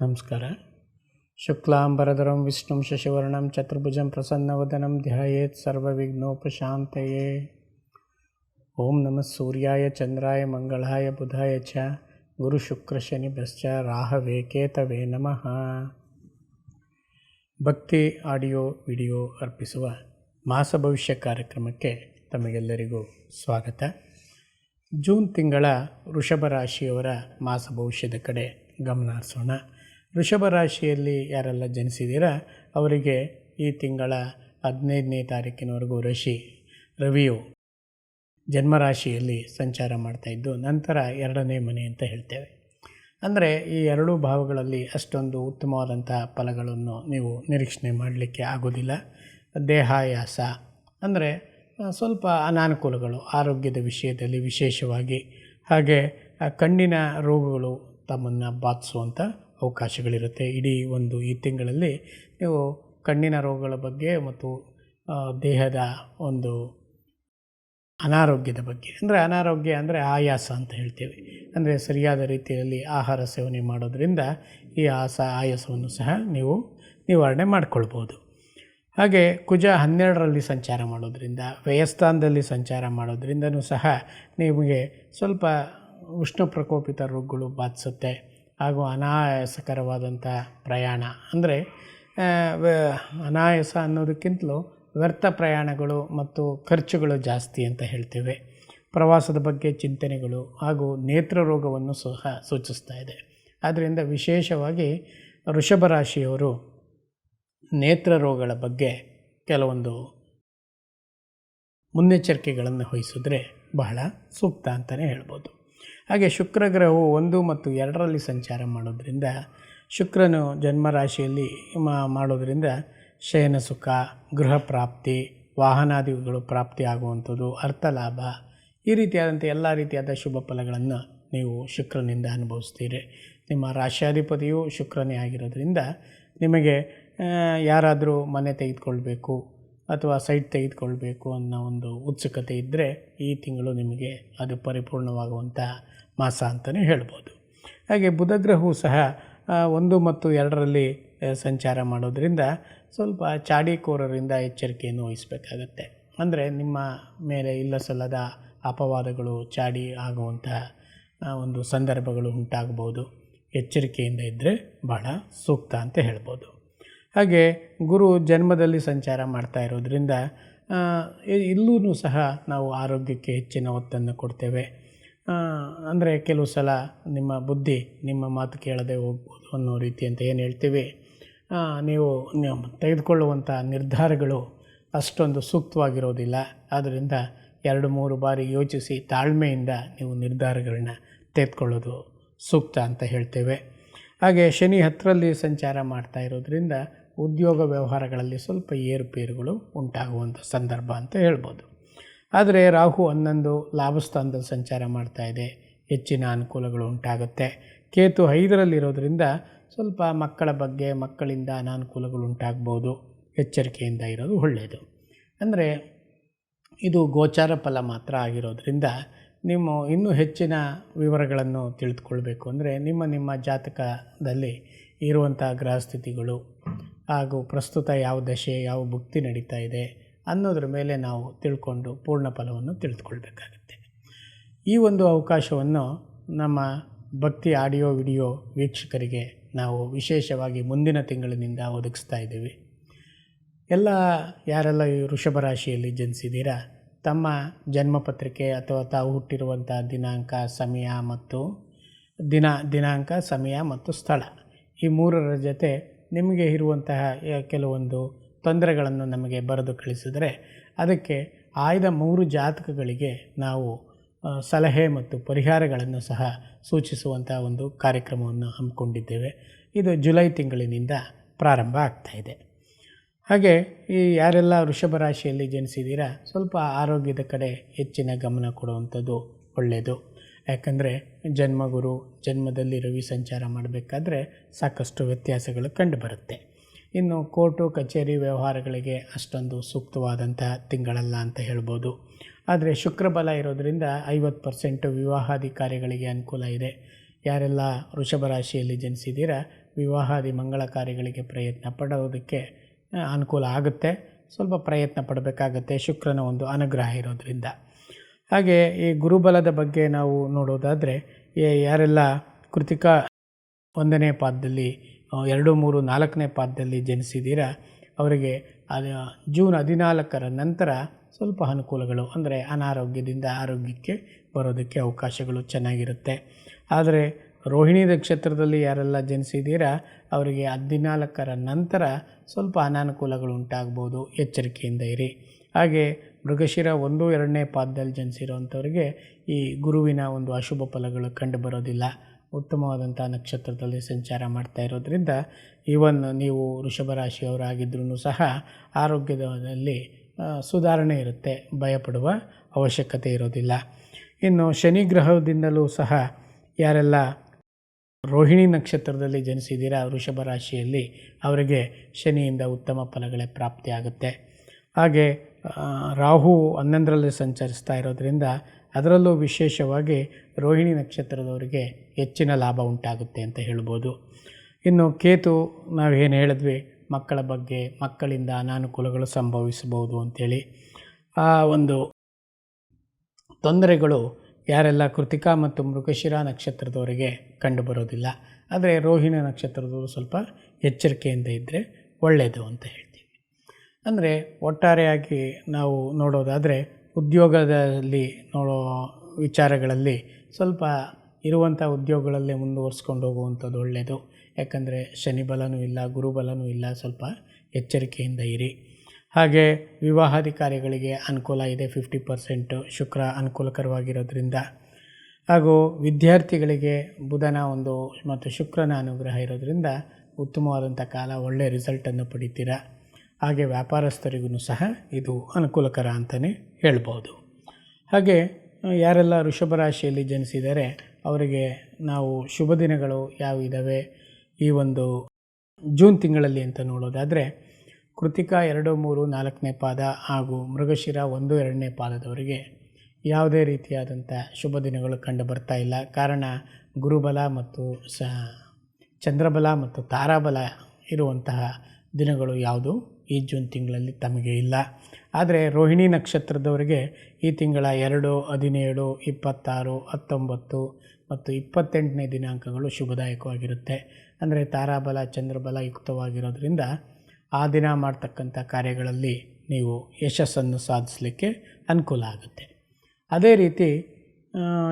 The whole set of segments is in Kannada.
ನಮಸ್ಕಾರ. ಶುಕ್ಲಾಂಬರಧರಂ, ವಿಷ್ಣು, ಶಶಿವರ್ಣಂ, ಚತುರ್ಭುಜಂ, ಪ್ರಸನ್ನವದನಂ, ಧ್ಯಾಯೇತ್, ಸರ್ವವಿಘ್ನೋಪಶಾಂತಯೇ. ಓಂ ನಮಃ ಸೂರ್ಯಾಯ, ಚಂದ್ರಾಯ, ಮಂಗಳಾಯ, ಬುಧಾಯ ಚ, ಗುರು ಶುಕ್ರ ಶನಿ ಬಶ್ಚ ರಾಹವೇ, ಕೇತವೇ ನಮಃ. ಭಕ್ತಿ ಆಡಿಯೋ ವಿಡಿಯೋ ಅರ್ಪಿಸುವ ಮಾಸ ಭವಿಷ್ಯ ಕಾರ್ಯಕ್ರಮಕ್ಕೆ ತಮಗೆಲ್ಲರಿಗೂ ಸ್ವಾಗತ. ಜೂನ್ ತಿಂಗಳ ವೃಷಭ ರಾಶಿಯವರ ಮಾಸ ಭವಿಷ್ಯದ ಕಡೆ ಗಮನ ವೃಷಭ ರಾಶಿಯಲ್ಲಿ ಯಾರೆಲ್ಲ ಜನಿಸಿದ್ದೀರಾ ಅವರಿಗೆ ಈ ತಿಂಗಳ ಹದಿನೈದನೇ ತಾರೀಕಿನವರೆಗೂ ರಶಿ ರವಿಯು ಜನ್ಮರಾಶಿಯಲ್ಲಿ ಸಂಚಾರ ಮಾಡ್ತಾಯಿದ್ದು ನಂತರ ಎರಡನೇ ಮನೆ ಅಂತ ಹೇಳ್ತೇವೆ. ಅಂದರೆ ಈ ಎರಡೂ ಭಾವಗಳಲ್ಲಿ ಅಷ್ಟೊಂದು ಉತ್ತಮವಾದಂತಹ ಫಲಗಳನ್ನು ನೀವು ನಿರೀಕ್ಷಣೆ ಮಾಡಲಿಕ್ಕೆ ಆಗೋದಿಲ್ಲ. ದೇಹಾಯಾಸ, ಅಂದರೆ ಸ್ವಲ್ಪ ಅನಾನುಕೂಲಗಳು ಆರೋಗ್ಯದ ವಿಷಯದಲ್ಲಿ ವಿಶೇಷವಾಗಿ, ಹಾಗೆ ಕಣ್ಣಿನ ರೋಗಗಳು ತಮ್ಮನ್ನು ಬಾಧಿಸುವಂಥ ಅವಕಾಶಗಳಿರುತ್ತೆ. ಇಡೀ ಒಂದು ಈ ತಿಂಗಳಲ್ಲಿ ನೀವು ಕಣ್ಣಿನ ರೋಗಗಳ ಬಗ್ಗೆ ಮತ್ತು ದೇಹದ ಒಂದು ಅನಾರೋಗ್ಯದ ಬಗ್ಗೆ. ಅಂದರೆ ಅನಾರೋಗ್ಯ ಅಂದರೆ ಆಯಾಸ ಅಂತ ಹೇಳ್ತೀವಿ. ಅಂದರೆ ಸರಿಯಾದ ರೀತಿಯಲ್ಲಿ ಆಹಾರ ಸೇವನೆ ಮಾಡೋದರಿಂದ ಈ ಆಸ, ಆಯಾಸವನ್ನು ಸಹ ನೀವು ನಿವಾರಣೆ ಮಾಡಿಕೊಳ್ಬೋದು. ಹಾಗೆ ಕುಜ ಹನ್ನೆರಡರಲ್ಲಿ ಸಂಚಾರ ಮಾಡೋದರಿಂದ, ವ್ಯಯಸ್ಥಾನದಲ್ಲಿ ಸಂಚಾರ ಮಾಡೋದ್ರಿಂದನೂ ಸಹ ನಿಮಗೆ ಸ್ವಲ್ಪ ಉಷ್ಣ ಪ್ರಕೋಪಿತ ರೋಗಗಳು ಬಾಧಿಸುತ್ತೆ. ಹಾಗೂ ಅನಾಯಾಸಕರವಾದಂಥ ಪ್ರಯಾಣ. ಅಂದರೆ ಅನಾಯಾಸ ಅನ್ನೋದಕ್ಕಿಂತಲೂ ವ್ಯರ್ಥ ಪ್ರಯಾಣಗಳು ಮತ್ತು ಖರ್ಚುಗಳು ಜಾಸ್ತಿ ಅಂತ ಹೇಳ್ತೇವೆ. ಪ್ರವಾಸದ ಬಗ್ಗೆ ಚಿಂತನೆಗಳು ಹಾಗೂ ನೇತ್ರ ರೋಗವನ್ನು ಸಹ ಸೂಚಿಸ್ತಾ ಇದೆ. ಆದ್ದರಿಂದ ವಿಶೇಷವಾಗಿ ಋಷಭ ರಾಶಿಯವರು ನೇತ್ರ ರೋಗಗಳ ಬಗ್ಗೆ ಕೆಲವೊಂದು ಮುನ್ನೆಚ್ಚರಿಕೆಗಳನ್ನು ವಹಿಸಿದ್ರೆ ಬಹಳ ಸೂಕ್ತ ಅಂತಲೇ ಹೇಳ್ಬೋದು. ಹಾಗೆ ಶುಕ್ರ ಗ್ರಹವು ಒಂದು ಮತ್ತು ಎರಡರಲ್ಲಿ ಸಂಚಾರ ಮಾಡೋದ್ರಿಂದ ಶುಕ್ರನು ಜನ್ಮರಾಶಿಯಲ್ಲಿ ಮಾ- ಮಾಡೋದರಿಂದ ಶಯನ ಸುಖ, ಗೃಹ ಪ್ರಾಪ್ತಿ, ವಾಹನಾದಿಗಳು ಪ್ರಾಪ್ತಿ ಆಗುವಂಥದ್ದು ಅರ್ಥಲಾಭ ಈ ರೀತಿಯಾದಂಥ ಎಲ್ಲ ರೀತಿಯಾದ ಶುಭ ಫಲಗಳನ್ನು ನೀವು ಶುಕ್ರನಿಂದ ಅನುಭವಿಸ್ತೀರಿ. ನಿಮ್ಮ ರಾಶ್ಯಾಧಿಪತಿಯು ಶುಕ್ರನೇ ಆಗಿರೋದ್ರಿಂದ ನಿಮಗೆ ಯಾರಾದರೂ ಮನೆ ತೆಗೆದುಕೊಳ್ಬೇಕು ಅಥವಾ ಸೈಟ್ ತೆಗೆದುಕೊಳ್ಬೇಕು ಅನ್ನೋ ಒಂದು ಉತ್ಸುಕತೆ ಇದ್ದರೆ ಈ ತಿಂಗಳು ನಿಮಗೆ ಅದು ಪರಿಪೂರ್ಣವಾಗುವಂಥ ಮಾಸ ಅಂತಲೇ ಹೇಳ್ಬೋದು. ಹಾಗೆ ಬುಧಗ್ರಹವು ಸಹ ಒಂದು ಮತ್ತು ಎರಡರಲ್ಲಿ ಸಂಚಾರ ಮಾಡೋದರಿಂದ ಸ್ವಲ್ಪ ಚಾಡಿಕೋರರಿಂದ ಎಚ್ಚರಿಕೆಯನ್ನು ವಹಿಸಬೇಕಾಗತ್ತೆ. ಅಂದರೆ ನಿಮ್ಮ ಮೇಲೆ ಇಲ್ಲ ಸಲ್ಲದ ಅಪವಾದಗಳು ಚಾಡಿ ಆಗುವಂಥ ಒಂದು ಸಂದರ್ಭಗಳು ಉಂಟಾಗ್ಬೋದು. ಎಚ್ಚರಿಕೆಯಿಂದ ಇದ್ದರೆ ಬಹಳ ಸೂಕ್ತ ಅಂತ ಹೇಳ್ಬೋದು. ಹಾಗೆ ಗುರು ಜನ್ಮದಲ್ಲಿ ಸಂಚಾರ ಮಾಡ್ತಾ ಇರೋದ್ರಿಂದ ಇಲ್ಲೂ ಸಹ ನಾವು ಆರೋಗ್ಯಕ್ಕೆ ಹೆಚ್ಚಿನ ಒತ್ತನ್ನು ಕೊಡ್ತೇವೆ. ಅಂದರೆ ಕೆಲವು ಸಲ ನಿಮ್ಮ ಬುದ್ಧಿ ನಿಮ್ಮ ಮಾತು ಕೇಳದೆ ಹೋಗ್ಬೋದು ಅನ್ನೋ ರೀತಿ ಅಂತ ಏನು ಹೇಳ್ತೀವಿ. ನೀವು ತೆಗೆದುಕೊಳ್ಳುವಂಥ ನಿರ್ಧಾರಗಳು ಅಷ್ಟೊಂದು ಸೂಕ್ತವಾಗಿರೋದಿಲ್ಲ. ಆದ್ದರಿಂದ ಎರಡು ಮೂರು ಬಾರಿ ಯೋಚಿಸಿ ತಾಳ್ಮೆಯಿಂದ ನೀವು ನಿರ್ಧಾರಗಳನ್ನ ತೆಗೆದುಕೊಳ್ಳೋದು ಸೂಕ್ತ ಅಂತ ಹೇಳ್ತೇವೆ. ಹಾಗೆ ಶನಿ ಹತ್ತರಲ್ಲಿ ಸಂಚಾರ ಮಾಡ್ತಾ ಇರೋದ್ರಿಂದ ಉದ್ಯೋಗ ವ್ಯವಹಾರಗಳಲ್ಲಿ ಸ್ವಲ್ಪ ಏರುಪೇರುಗಳು ಉಂಟಾಗುವಂಥ ಸಂದರ್ಭ ಅಂತ ಹೇಳ್ಬೋದು. ಆದರೆ ರಾಹು ಹನ್ನೊಂದು ಲಾಭಸ್ಥಾನದಲ್ಲಿ ಸಂಚಾರ ಮಾಡ್ತಾ ಇದೆ. ಹೆಚ್ಚಿನ ಅನುಕೂಲಗಳು ಉಂಟಾಗುತ್ತೆ. ಕೇತು ಐದರಲ್ಲಿರೋದ್ರಿಂದ ಸ್ವಲ್ಪ ಮಕ್ಕಳ ಬಗ್ಗೆ ಮಕ್ಕಳಿಂದ ಅನಾನುಕೂಲಗಳು ಉಂಟಾಗ್ಬೋದು. ಎಚ್ಚರಿಕೆಯಿಂದ ಇರೋದು ಒಳ್ಳೆಯದು. ಅಂದರೆ ಇದು ಗೋಚಾರ ಫಲ ಮಾತ್ರ ಆಗಿರೋದ್ರಿಂದ ನೀವು ಇನ್ನೂ ಹೆಚ್ಚಿನ ವಿವರಗಳನ್ನು ತಿಳಿದುಕೊಳ್ಬೇಕು ಅಂದರೆ ನಿಮ್ಮ ನಿಮ್ಮ ಜಾತಕದಲ್ಲಿ ಇರುವಂಥ ಗ್ರಹಸ್ಥಿತಿಗಳು ಹಾಗೂ ಪ್ರಸ್ತುತ ಯಾವ ದಶೆ, ಯಾವ ಭುಕ್ತಿ ನಡೀತಾ ಇದೆ ಅನ್ನೋದ್ರ ಮೇಲೆ ನಾವು ತಿಳ್ಕೊಂಡು ಪೂರ್ಣ ಫಲವನ್ನು ತಿಳಿದುಕೊಳ್ಬೇಕಾಗತ್ತೆ. ಈ ಒಂದು ಅವಕಾಶವನ್ನು ನಮ್ಮ ಭಕ್ತಿ ಆಡಿಯೋ, ವಿಡಿಯೋ ವೀಕ್ಷಕರಿಗೆ ನಾವು ವಿಶೇಷವಾಗಿ ಮುಂದಿನ ತಿಂಗಳಿನಿಂದ ಒದಗಿಸ್ತಾ ಇದ್ದೀವಿ. ಎಲ್ಲ ಯಾರೆಲ್ಲ ಈ ವೃಷಭ ರಾಶಿಯಲ್ಲಿ ಜನಿಸಿದ್ದೀರಾ ತಮ್ಮ ಜನ್ಮಪತ್ರಿಕೆ ಅಥವಾ ತಾವು ಹುಟ್ಟಿರುವಂಥ ದಿನಾಂಕ, ಸಮಯ ಮತ್ತು ದಿನ, ದಿನಾಂಕ, ಸಮಯ ಮತ್ತು ಸ್ಥಳ. ಈ ಮೂರರ ಜೊತೆ ನಿಮಗೆ ಇರುವಂತಹ ಕೆಲವೊಂದು ತೊಂದರೆಗಳನ್ನು ನಮಗೆ ಬರೆದು ಕಳಿಸಿದರೆ ಅದಕ್ಕೆ ಆಯ್ದ ಮೂರು ಜಾತಕಗಳಿಗೆ ನಾವು ಸಲಹೆ ಮತ್ತು ಪರಿಹಾರಗಳನ್ನು ಸಹ ಸೂಚಿಸುವಂಥ ಒಂದು ಕಾರ್ಯಕ್ರಮವನ್ನು ಹಮ್ಮಿಕೊಂಡಿದ್ದೇವೆ. ಇದು ಜುಲೈ ತಿಂಗಳಿನಿಂದ ಪ್ರಾರಂಭ ಆಗ್ತಾಯಿದೆ ಹಾಗೆ ಈ ಯಾರೆಲ್ಲ ವೃಷಭ ರಾಶಿಯಲ್ಲಿ ಜನಿಸಿದ್ದೀರಾ ಸ್ವಲ್ಪ ಆರೋಗ್ಯದ ಕಡೆ ಹೆಚ್ಚಿನ ಗಮನ ಕೊಡುವಂಥದ್ದು ಒಳ್ಳೆಯದು. ಯಾಕಂದರೆ ಜನ್ಮಗುರು ಜನ್ಮದಲ್ಲಿ ರವಿ ಸಂಚಾರ ಮಾಡಬೇಕಾದ್ರೆ ಸಾಕಷ್ಟು ವ್ಯತ್ಯಾಸಗಳು ಕಂಡುಬರುತ್ತೆ. ಇನ್ನು ಕೋರ್ಟು, ಕಚೇರಿ ವ್ಯವಹಾರಗಳಿಗೆ ಅಷ್ಟೊಂದು ಸೂಕ್ತವಾದಂತಹ ತಿಂಗಳಲ್ಲ ಅಂತ ಹೇಳ್ಬೋದು. ಆದರೆ ಶುಕ್ರಬಲ ಇರೋದರಿಂದ ಐವತ್ತು ಪರ್ಸೆಂಟು ವಿವಾಹಾದಿ ಕಾರ್ಯಗಳಿಗೆ ಅನುಕೂಲ ಇದೆ. ಯಾರೆಲ್ಲ ವೃಷಭ ರಾಶಿಯಲ್ಲಿ ಜನಿಸಿದ್ದೀರಾ ವಿವಾಹಾದಿ ಮಂಗಳ ಕಾರ್ಯಗಳಿಗೆ ಪ್ರಯತ್ನ ಪಡೋದಕ್ಕೆ ಅನುಕೂಲ ಆಗುತ್ತೆ. ಸ್ವಲ್ಪ ಪ್ರಯತ್ನ ಪಡಬೇಕಾಗತ್ತೆ. ಶುಕ್ರನ ಒಂದು ಅನುಗ್ರಹ ಇರೋದರಿಂದ. ಹಾಗೆ ಈ ಗುರುಬಲದ ಬಗ್ಗೆ ನಾವು ನೋಡೋದಾದರೆ ಯಾರೆಲ್ಲ ಕೃತಿಕ ಒಂದನೇ ಪಾದದಲ್ಲಿ ಎರಡು, ಮೂರು, ನಾಲ್ಕನೇ ಪಾದದಲ್ಲಿ ಜನಿಸಿದ್ದೀರಾ, ಅವರಿಗೆ ಅದು ಜೂನ್ ಹದಿನಾಲ್ಕರ ನಂತರ ಸ್ವಲ್ಪ ಅನುಕೂಲಗಳು, ಅಂದರೆ ಅನಾರೋಗ್ಯದಿಂದ ಆರೋಗ್ಯಕ್ಕೆ ಬರೋದಕ್ಕೆ ಅವಕಾಶಗಳು ಚೆನ್ನಾಗಿರುತ್ತೆ. ಆದರೆ ರೋಹಿಣಿ ನಕ್ಷತ್ರದಲ್ಲಿ ಯಾರೆಲ್ಲ ಜನಿಸಿದ್ದೀರಾ, ಅವರಿಗೆ ಹದಿನಾಲ್ಕರ ನಂತರ ಸ್ವಲ್ಪ ಅನಾನುಕೂಲಗಳು ಉಂಟಾಗ್ಬೋದು ಎಚ್ಚರಿಕೆಯಿಂದ ಇರಿ. ಹಾಗೆ ಮೃಗಶಿರ ಒಂದು, ಎರಡನೇ ಪಾದದಲ್ಲಿ ಜನಿಸಿರೋವಂಥವ್ರಿಗೆ ಈ ಗುರುವಿನ ಒಂದು ಅಶುಭ ಫಲಗಳು ಕಂಡು ಬರೋದಿಲ್ಲ. ಉತ್ತಮವಾದಂಥ ನಕ್ಷತ್ರದಲ್ಲಿ ಸಂಚಾರ ಮಾಡ್ತಾ ಇರೋದ್ರಿಂದ ಈವನ್ ನೀವು ವೃಷಭ ರಾಶಿಯವರಾಗಿದ್ರೂ ಸಹ ಆರೋಗ್ಯದಲ್ಲಿ ಸುಧಾರಣೆ ಇರುತ್ತೆ. ಭಯಪಡುವ ಅವಶ್ಯಕತೆ ಇರೋದಿಲ್ಲ. ಇನ್ನು ಶನಿ ಗ್ರಹದಿಂದಲೂ ಸಹ ಯಾರೆಲ್ಲ ರೋಹಿಣಿ ನಕ್ಷತ್ರದಲ್ಲಿ ಜನಿಸಿದ್ದೀರಾ ವೃಷಭ ರಾಶಿಯಲ್ಲಿ, ಅವರಿಗೆ ಶನಿಯಿಂದ ಉತ್ತಮ ಫಲಗಳೇ ಪ್ರಾಪ್ತಿಯಾಗುತ್ತೆ. ಹಾಗೆ ರಾಹು ಹನ್ನೊಂದರಲ್ಲಿ ಸಂಚರಿಸ್ತಾ ಇರೋದರಿಂದ ಅದರಲ್ಲೂ ವಿಶೇಷವಾಗಿ ರೋಹಿಣಿ ನಕ್ಷತ್ರದವರಿಗೆ ಹೆಚ್ಚಿನ ಲಾಭ ಉಂಟಾಗುತ್ತೆ ಅಂತ ಹೇಳ್ಬೋದು. ಇನ್ನು ಕೇತು, ನಾವೇನು ಹೇಳಿದ್ವಿ, ಮಕ್ಕಳ ಬಗ್ಗೆ, ಮಕ್ಕಳಿಂದ ಅನಾನುಕೂಲಗಳು ಸಂಭವಿಸಬಹುದು ಅಂಥೇಳಿ ಆ ಒಂದು ತೊಂದರೆಗಳು ಯಾರೆಲ್ಲ ಕೃತಿಕಾ ಮತ್ತು ಮೃಗಶಿರ ನಕ್ಷತ್ರದವರಿಗೆ ಕಂಡುಬರೋದಿಲ್ಲ, ಆದರೆ ರೋಹಿಣಿ ನಕ್ಷತ್ರದವರು ಸ್ವಲ್ಪ ಎಚ್ಚರಿಕೆಯಿಂದ ಇದ್ದರೆ ಒಳ್ಳೆಯದು ಅಂತ ಹೇಳ್ತೀವಿ. ಅಂದರೆ ಒಟ್ಟಾರೆಯಾಗಿ ನಾವು ನೋಡೋದಾದರೆ ಉದ್ಯೋಗದಲ್ಲಿ ನೋಡೋ ವಿಚಾರಗಳಲ್ಲಿ ಸ್ವಲ್ಪ ಇರುವಂಥ ಉದ್ಯೋಗಗಳಲ್ಲೇ ಮುಂದುವರ್ಸ್ಕೊಂಡು ಹೋಗುವಂಥದ್ದು ಒಳ್ಳೆಯದು ಯಾಕಂದರೆ ಶನಿಬಲನೂ ಇಲ್ಲ, ಗುರುಬಲನೂ ಇಲ್ಲ, ಸ್ವಲ್ಪ ಎಚ್ಚರಿಕೆಯಿಂದ ಇರಿ. ಹಾಗೆ ವಿವಾಹಾಧಿಕಾರಿಗಳಿಗೆ ಅನುಕೂಲ ಇದೆ. ಫಿಫ್ಟಿ ಪರ್ಸೆಂಟು ಶುಕ್ರ ಅನುಕೂಲಕರವಾಗಿರೋದ್ರಿಂದ. ಹಾಗೂ ವಿದ್ಯಾರ್ಥಿಗಳಿಗೆ ಬುಧನ ಒಂದು ಮತ್ತು ಶುಕ್ರನ ಅನುಗ್ರಹ ಇರೋದರಿಂದ ಉತ್ತಮವಾದಂಥ ಕಾಲ ಒಳ್ಳೆಯ ರಿಸಲ್ಟನ್ನು ಪಡಿತೀರಾ. ಹಾಗೆ ವ್ಯಾಪಾರಸ್ಥರಿಗೂ ಸಹ ಇದು ಅನುಕೂಲಕರ ಅಂತಲೇ ಹೇಳ್ಬೋದು. ಹಾಗೆ ಯಾರೆಲ್ಲ ಋಷಭ ರಾಶಿಯಲ್ಲಿ ಜನಿಸಿದರೆ ಅವರಿಗೆ ನಾವು ಶುಭ ದಿನಗಳು ಯಾವ ಇದ್ದಾವೆ ಈ ಒಂದು ಜೂನ್ ತಿಂಗಳಲ್ಲಿ ಅಂತ ನೋಡೋದಾದರೆ ಕೃತಿಕಾ ಎರಡು ಮೂರು ನಾಲ್ಕನೇ ಪಾದ ಹಾಗೂ ಮೃಗಶಿರ ಒಂದು ಎರಡನೇ ಪಾದದವರಿಗೆ ಯಾವುದೇ ರೀತಿಯಾದಂಥ ಶುಭ ದಿನಗಳು ಕಂಡು ಬರ್ತಾ ಇಲ್ಲ. ಕಾರಣ ಗುರುಬಲ ಮತ್ತು ಸ ಚಂದ್ರಬಲ ಮತ್ತು ತಾರಾಬಲ ಇರುವಂತಹ ದಿನಗಳು ಯಾವುದು? ಈ ಜೂನ್ ತಿಂಗಳಲ್ಲಿ ತಮಗೆ ಇಲ್ಲ. ಆದರೆ ರೋಹಿಣಿ ನಕ್ಷತ್ರದವರಿಗೆ ಈ ತಿಂಗಳ ಎರಡು, ಹದಿನೇಳು, ಇಪ್ಪತ್ತಾರು, ಹತ್ತೊಂಬತ್ತು ಮತ್ತು ಇಪ್ಪತ್ತೆಂಟನೇ ದಿನಾಂಕಗಳು ಶುಭದಾಯಕವಾಗಿರುತ್ತೆ. ಅಂದರೆ ತಾರಾಬಲ, ಚಂದ್ರಬಲ ಯುಕ್ತವಾಗಿರೋದ್ರಿಂದ ಆ ದಿನ ಮಾಡ್ತಕ್ಕಂಥ ಕಾರ್ಯಗಳಲ್ಲಿ ನೀವು ಯಶಸ್ಸನ್ನು ಸಾಧಿಸಲಿಕ್ಕೆ ಅನುಕೂಲ ಆಗುತ್ತೆ. ಅದೇ ರೀತಿ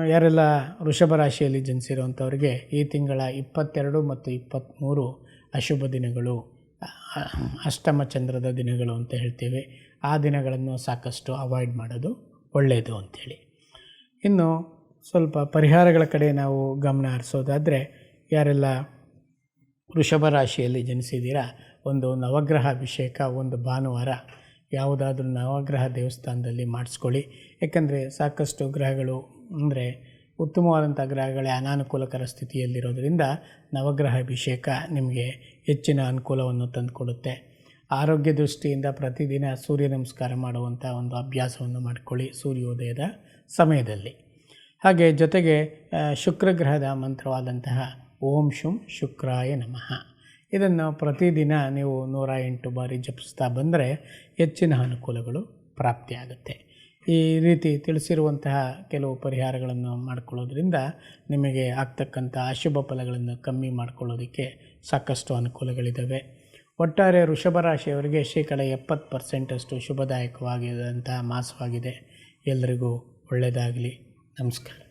ಯಾರೆಲ್ಲ ವೃಷಭ ರಾಶಿಯಲ್ಲಿ ಜನಿಸಿರುವಂಥವ್ರಿಗೆ ಈ ತಿಂಗಳ ಇಪ್ಪತ್ತೆರಡು ಮತ್ತು ಇಪ್ಪತ್ತ್ಮೂರು ಅಶುಭ ದಿನಗಳು ಅಷ್ಟಮ ಚಂದ್ರದ ದಿನಗಳು ಅಂತ ಹೇಳ್ತೀವಿ. ಆ ದಿನಗಳನ್ನು ಸಾಕಷ್ಟು ಅವಾಯ್ಡ್ ಮಾಡೋದು ಒಳ್ಳೆಯದು ಅಂಥೇಳಿ. ಇನ್ನು ಸ್ವಲ್ಪ ಪರಿಹಾರಗಳ ಕಡೆ ನಾವು ಗಮನ ಹರಿಸೋದಾದರೆ, ಯಾರೆಲ್ಲ ವೃಷಭ ರಾಶಿಯಲ್ಲಿ ಜನಿಸಿದ್ದೀರಾ ಒಂದು ನವಗ್ರಹ ಅಭಿಷೇಕ ಒಂದು ಭಾನುವಾರ ಯಾವುದಾದ್ರೂ ನವಗ್ರಹ ದೇವಸ್ಥಾನದಲ್ಲಿ ಮಾಡಿಸ್ಕೊಳ್ಳಿ. ಯಾಕಂದರೆ ಸಾಕಷ್ಟು ಗ್ರಹಗಳು ಅಂದರೆ ಉತ್ತಮವಾದಂಥ ಗ್ರಹಗಳೇ ಅನಾನುಕೂಲಕರ ಸ್ಥಿತಿಯಲ್ಲಿರೋದರಿಂದ ನವಗ್ರಹ ಅಭಿಷೇಕ ನಿಮಗೆ ಹೆಚ್ಚಿನ ಅನುಕೂಲವನ್ನು ತಂದುಕೊಡುತ್ತೆ. ಆರೋಗ್ಯ ದೃಷ್ಟಿಯಿಂದ ಪ್ರತಿದಿನ ಸೂರ್ಯ ನಮಸ್ಕಾರ ಮಾಡುವಂಥ ಒಂದು ಅಭ್ಯಾಸವನ್ನು ಮಾಡಿಕೊಳ್ಳಿ ಸೂರ್ಯೋದಯದ ಸಮಯದಲ್ಲಿ. ಹಾಗೆ ಜೊತೆಗೆ ಶುಕ್ರಗ್ರಹದ ಶುಕ್ರ ಗ್ರಹದ ಮಂತ್ರವಾದಂತಹ ಓಂ ಶುಂ ಶುಕ್ರಾಯ ನಮಃ. ಇದನ್ನು ಪ್ರತಿದಿನ ನೀವು ನೂರ ಎಂಟು ಬಾರಿ ಜಪಿಸ್ತಾ ಬಂದರೆ ಹೆಚ್ಚಿನ ಅನುಕೂಲಗಳು ಪ್ರಾಪ್ತಿಯಾಗುತ್ತೆ. ಈ ರೀತಿ ತಿಳಿಸಿರುವಂತಹ ಕೆಲವು ಪರಿಹಾರಗಳನ್ನು ಮಾಡಿಕೊಳ್ಳೋದ್ರಿಂದ ನಿಮಗೆ ಆಗ್ತಕ್ಕಂಥ ಅಶುಭ ಫಲಗಳನ್ನು ಕಮ್ಮಿ ಮಾಡ್ಕೊಳ್ಳೋದಕ್ಕೆ ಸಾಕಷ್ಟು ಅನುಕೂಲಗಳಿದ್ದಾವೆ. ಒಟ್ಟಾರೆ ವೃಷಭ ರಾಶಿಯವರಿಗೆ ಶೇಕಡ ಎಪ್ಪತ್ತು ಪರ್ಸೆಂಟಷ್ಟು ಶುಭದಾಯಕವಾಗಿರುವಂತಹ ಮಾಸವಾಗಿದೆ. ಎಲ್ಲರಿಗೂ ಒಳ್ಳೆಯದಾಗಲಿ. ನಮಸ್ಕಾರ.